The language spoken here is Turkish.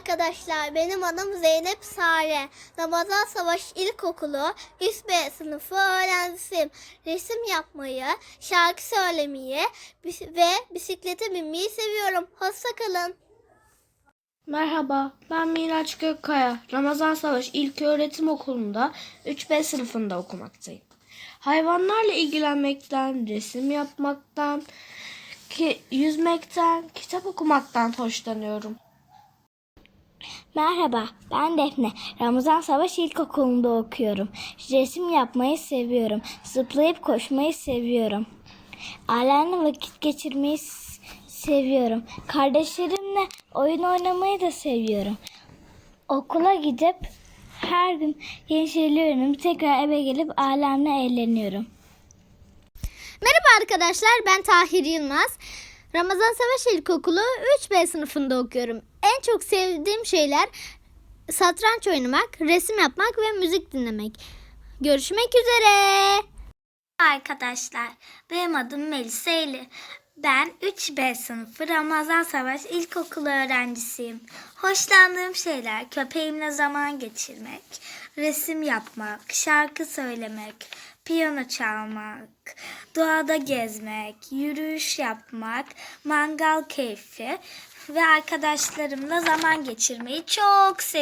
arkadaşlar. Benim adım Zeynep Sare. Ramazan Savaş İlkokulu 3B sınıfı öğrencisiyim. Resim yapmayı, şarkı söylemeyi ve bisiklete binmeyi seviyorum. Hoşçakalın. Merhaba, ben Miraç Gökkaya. Ramazan Savaş İlköğretim Okulu'nda 3B sınıfında okumaktayım. Hayvanlarla ilgilenmekten, resim yapmaktan, ki, yüzmekten, kitap okumaktan hoşlanıyorum. Merhaba, ben Defne. Ramazan Savaş İlkokulu'nda okuyorum. Resim yapmayı seviyorum. Zıplayıp koşmayı seviyorum. Ailemle vakit geçirmeyi seviyorum. Kardeşlerimle oyun oynamayı da seviyorum. Okula gidip her gün yeni şeyler öğrenip tekrar eve gelip ailemle eğleniyorum. Merhaba arkadaşlar ben Tahir Yılmaz. Ramazan Savaş İlkokulu 3B sınıfında okuyorum. Çok sevdiğim şeyler satranç oynamak, resim yapmak ve müzik dinlemek. Görüşmek üzere. Arkadaşlar, benim adım Melisa Eli. Ben 3B sınıfı Ramazan Savaş İlkokulu öğrencisiyim. Hoşlandığım şeyler köpeğimle zaman geçirmek, resim yapmak, şarkı söylemek, piyano çalmak, doğada gezmek, yürüyüş yapmak, mangal keyfi ve arkadaşlarımla zaman geçirmeyi çok seviyorum.